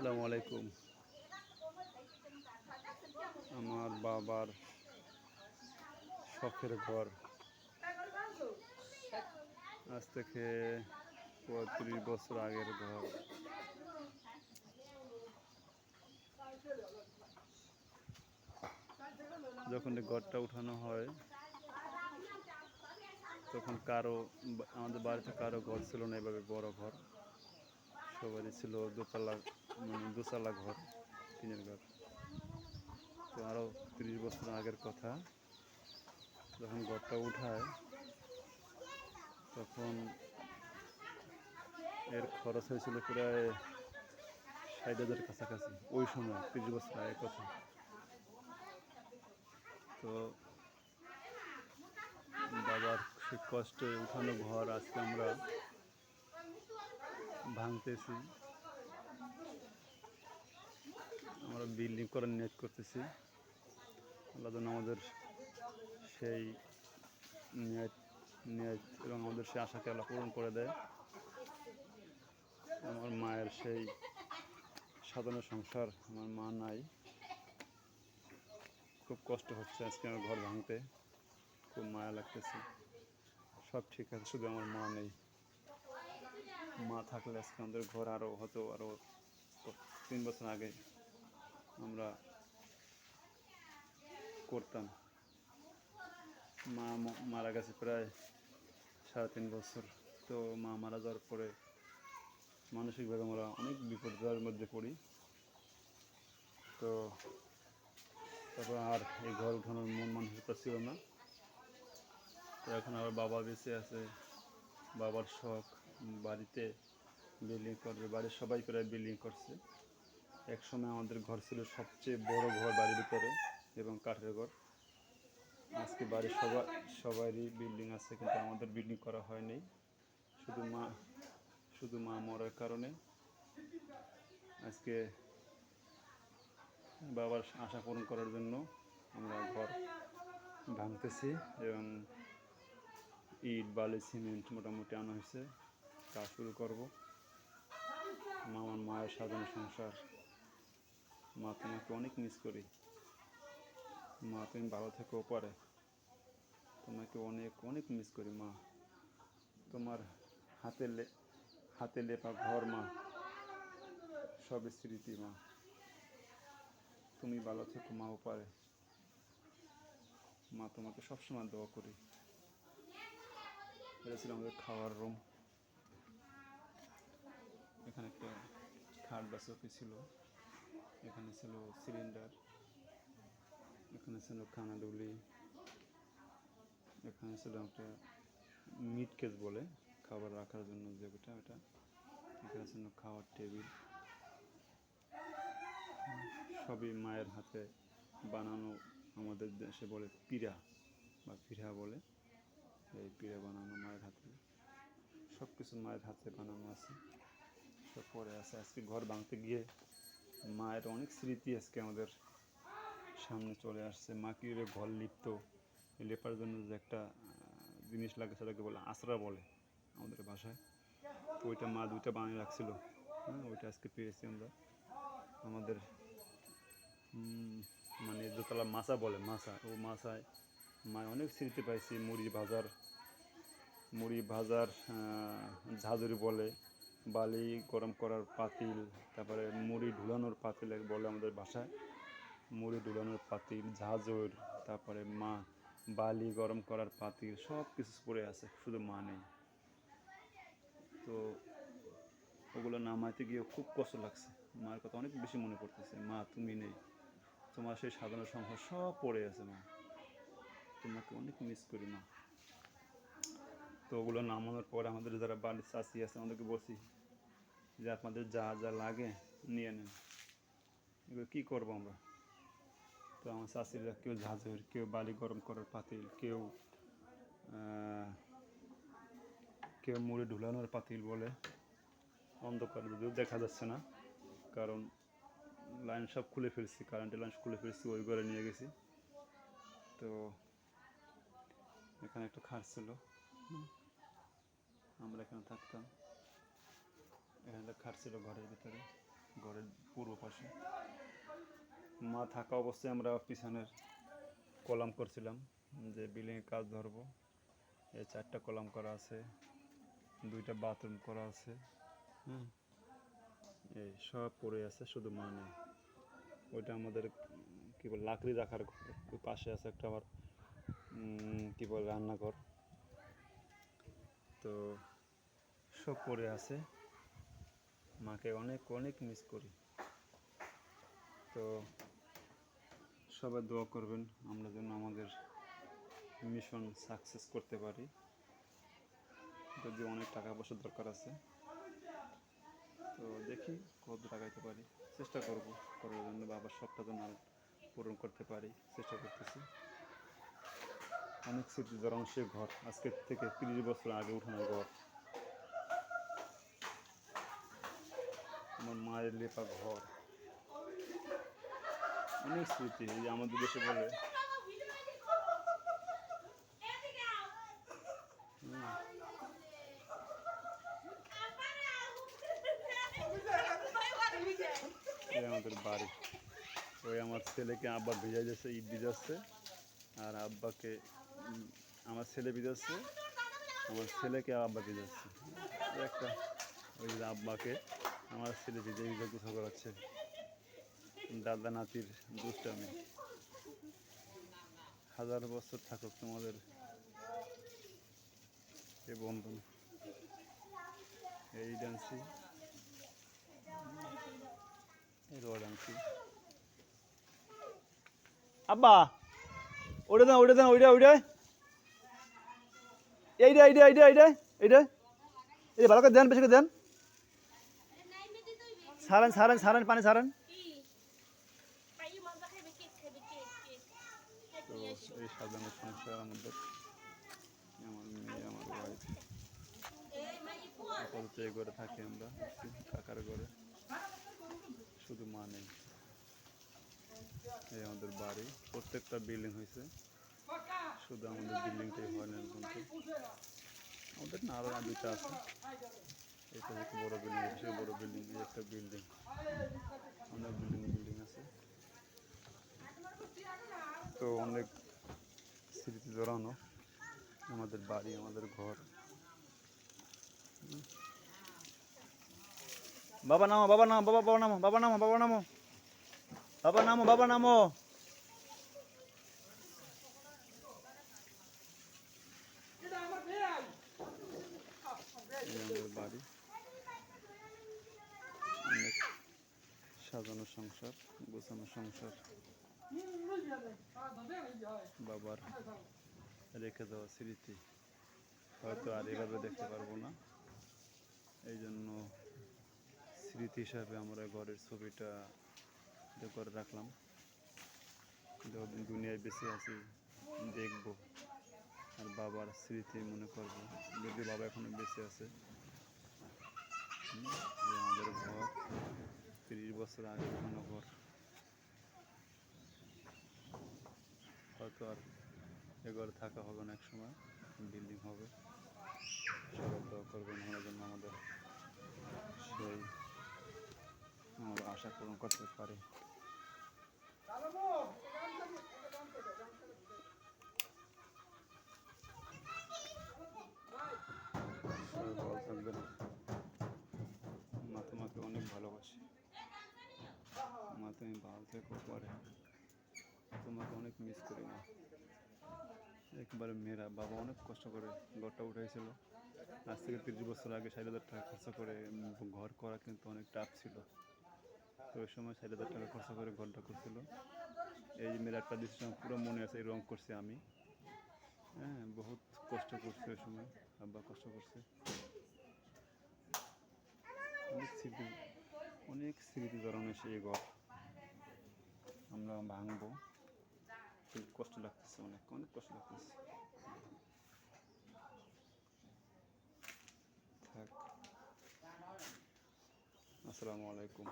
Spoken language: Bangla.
আসসালামু আলাইকুম। আমার বাবার শখের ঘর। আজ থেকে পঁয়ত্রিশ বছর আগের ঘর। যখন ঘরটা উঠানো হয়, তখন কারও আমাদের বাড়িতে কারও ঘর ছিল না, এভাবে বড় ঘর। সবারই ছিল দোতলা দোতলা ঘর, টিনের ঘর। তো আরও তিরিশ বছর আগের কথা। যখন ঘরটা উঠায়, তখন এর খরচ হয়েছিল প্রায় ষাট হাজার কাছাকাছি। ওই সময়, তিরিশ বছর আগের কথা। তো বাবার সে কষ্টে উঠানো ঘর আজকে আমরা ভাঙতেছি। আমরা বিল্ডিং করার নেট করতেছি। আল্লাহ যেন আমাদের সেই নেট নেট এবং আমাদের সেই আশাকে আল্লাহ পূরণ করে দেয়। আমার মায়ের সেই সাধারণ সংসার আমার মা নাই। খুব কষ্ট হচ্ছে আজকে আমার ঘর ভাঙতে। খুব মায়া লাগতেছে। সব ঠিক আছে, শুধু আমার মা নেই। মা থাকলে আজকে আমাদের ঘর আরও হতো আরও তিন বছর আগে আমরা করতাম। মা মারা গেছে প্রায় সাড়ে তিন বছর। তো মা মারা যাওয়ার পরে মানসিকভাবে আমরা অনেক বিপর্যয়ের মধ্যে পড়ি। তো তারপর আর এই ঘর উঠানোর মন মানসিকতা ছিল না। তো এখন আবার বাবা বেঁচে আছে, বাবার শখ, বাড়িতে বিল্ডিং করবে বাড়ির সবাই প্রায় বিল্ডিং করছে। একসময় আমাদের ঘর ছিল সবচেয়ে বড় ঘর বাড়ির ভিতরে এবং কাঠের ঘর। আজকে বাড়ির সবাই সবারই বিল্ডিং আছে কিন্তু আমাদের বিল্ডিং করা হয়নি। শুধু মা শুধু মা মরার কারণে। আজকে বাবার আশা পূরণ করার জন্য আমরা ঘর ভাঙতেছি এবং ইট, বালি, সিমেন্ট মোটামুটি আনা হয়েছে। কাজ শুরু করব। মা আমার মায়ের সাধারণ সংসার মা, তোমাকে অনেক মিস করি। মা, তুমি ভালো থেকো পারে তোমাকে অনেক অনেক মিস করি মা। তোমার হাতে লে, হাতে লেপা ঘর মা। সব স্মৃতি মা। তুমি ভালো থেকো মাও পারে মা, তোমাকে সবসময় দোয়া করি। এটা ছিল আমাদের খাওয়ার রুম এখানে একটা খাট বা চৌকি ছিল। এখানে ছিল সিলিন্ডার, এখানে ছিল খানাডুলি এখানে ছিল একটা মিট কেস বলে, খাবার রাখার জন্য যেটা ওটা এখানে ছিল খাওয়ার টেবিল। সবই মায়ের হাতে বানানো আমাদের দেশে বলে পিড়া বা পিঠা বলে। এই পিড়া বানানো মায়ের হাতে। সব কিছু মায়ের হাতে বানানো আছে। সব পরে আছে। আজকে ঘর ভাঙতে গিয়ে মায়ের অনেক স্মৃতি আজকে আমাদের সামনে চলে আসছে। মা কীভাবে ঘর লিপ্ত? লেপার জন্য যে একটা জিনিস লাগে সেটাকে বলে আশ্রা বলে আমাদের ভাষায়। তো ওইটা মা দুইটা বানিয়ে রাখছিল। হ্যাঁ ওইটা আজকে পেয়েছি আমরা। আমাদের মানে দোতলা মাছা বলে, মাছা। ও মাছায় মা অনেক স্মৃতি পাইছি। মুড়ি ভাজার মুড়ি ভাজার ঝাঁঝরি বলে। বালি গরম করার পাতিল, তারপরে মুড়ি ঢুলানোর পাতিল বলে আমাদের ভাষায় মুড়ি ঢুলানোর পাতিল, ঝাঁঝর, তারপরে মা, বালি গরম করার পাতিল সব কিছু পড়ে আছে, শুধু মা নেই। তো ওগুলো নামাইতে গিয়ে খুব কষ্ট লাগছে। মায়ের কথা অনেক বেশি মনে পড়তেছে, মা তুমি নেই। তোমার সেই সাধারণ সংসার সব পড়ে আছে মা। তোমাকে অনেক মিস করি মা। তো ওগুলো নামানোর পরে আমাদের যারা বাড়ির চাষি আছে, আমাদেরকে বলছি যে আপনাদের যা যা লাগে নিয়ে নেন। এগুলো কী করব আমরা? তো আমার চাষিরা কেউ ঝাঁঝর, কেউ বালি গরম করার পাতিল, কেউ কেউ মুড়ে ঢুলানোর পাতিল বলে অন্ধকার যদিও দেখা যাচ্ছে না, কারণ লাইন সব খুলে ফেলছি কারেন্টের লাইন খুলে ফেলছি, ওই ঘরে নিয়ে গেছি। তো এখানে একটা খাট ছিল। আমরা এখানে থাকতাম। এখানে একটা খাট ছিল ঘরের ভিতরে ঘরের পূর্ব পাশে। মা থাকা অবস্থায় আমরা পিছনের কলাম করছিলাম যে বিল্ডিংয়ে কাজ ধরবো। এই চারটা কলাম করা আছে দুইটা বাথরুম করা আছে। হুম। এই সব পড়ে আছে শুধু মা নেই। ওইটা আমাদের কি বল লাকড়ি রাখার ঘর ওই পাশে আছে একটা আবার কি বল রান্নাঘর। তো সব পড়ে আছে। মাকে অনেক অনেক মিস করি। তো সবাই দোয়া করবেন, আমরা যেন আমাদের মিশন সাকসেস করতে পারি। যদি অনেক টাকা পয়সা দরকার আছে। তো দেখি কত লাগাইতে পারি। চেষ্টা করব, করার জন্য বাবার সবটা যেন পূরণ করতে পারি। চেষ্টা করতেছি। অনেক স্মৃতি জড়ানো সে ঘর, আজকের থেকে তিরিশ বছর আগে উঠানো ঘর। আমার মায়ের লেপা ঘর। অনেক স্মৃতি এই যে আমাদের দেশে বলে। আমাদের বাড়ি। ওই আমার ছেলেকে আব্বা ভিজাই যাচ্ছে ঈদ ভিজাচ্ছে আর আব্বাকে আমার ছেলে ভিজাচ্ছে আমার ছেলেকে আব্বা ভিজাচ্ছে একটা, ওই আব্বাকে। আমার ছেলে ভিজে ভিজে কোথাও করাচ্ছে, দাদা নাতির দুষ্টামি। হাজার বছর থাকুক তোমাদের এই বন্ধন, এই ডান্সি আব্বা ওটা দেন ওটা দেন ওইটা ওইটা। এইটা এইটা এইটা এইটা এইটা। এই ভালো করে দেন, বেশি করে দেন। সারেন সারেন সারেন, পানি সারেন। তো এই আমাদের আমার মেয়ে থাকি আমরা শুধু এই আমাদের বাড়ি। প্রত্যেকটা বিল্ডিং হয়েছে শুধু আমাদের হয় না আমাদের আছে। এটা হচ্ছে বড় বিল্ডিং সে বড় বিল্ডিং, এই একটা বিল্ডিং। অনেক বিল্ডিং বিল্ডিং আছে। তো অনেক স্মৃতি জড়ানো। আমাদের বাড়ি, আমাদের ঘর। বাবা নামো বাবা নামো, বাবা বাবা নামো বাবা নামো বাবা নামো। বাবা নামো বাবা নামো। বাড়ি অনেক সাজানো সংসার, গোছানো সংসার। বাবার রেখে দেওয়া স্মৃতি। হয়তো আর এভাবে দেখতে পারব না। এই জন্য স্মৃতি হিসাবে আমরা ঘরের ছবিটা করে রাখলাম। যতদিন দুনিয়ায় বেঁচে আছি, দেখব আর বাবার স্মৃতি মনে করব। যদি বাবা এখনও বেঁচে আছে আমাদের ঘর। তিরিশ বছর আগে ঘর। হয়তো আর এ ঘরে থাকা হবে না এক সময় বিল্ডিং হবে। সবাই দোয়া করবেন হওয়ার জন্য আমাদের সেই আমরা আশা পূরণ করতে পারি সবাই ভালো থাকবেন মা তোমাকে অনেক ভালোবাসি মা তুমি ভালো থেকো পরে তোমাকে অনেক মিস করি না। একবারে মেয়েরা, বাবা অনেক কষ্ট করে ঘরটা উঠেছিল আজ থেকে তিরিশ বছর আগে ষাট হাজার টাকা খরচ করে ঘর করা কিন্তু অনেক টাফ ছিল। তো ওই সময় ষাট হাজার টাকা খরচ করে ঘরটা করছিল। এই যে মেয়েরাটা দিয়েছিলাম পুরো মনে আছে, এই রং করছি আমি। হ্যাঁ বহুত কষ্ট করছে ওই সময়। আব্বা কষ্ট করছে। অনেক স্মৃতি অনেক স্মৃতি সেই ঘর। আমরা ভাঙবো। খুব কষ্ট লাগতেছে অনেক অনেক কষ্ট লাগতেছে। থাক। আসসালামু আলাইকুম।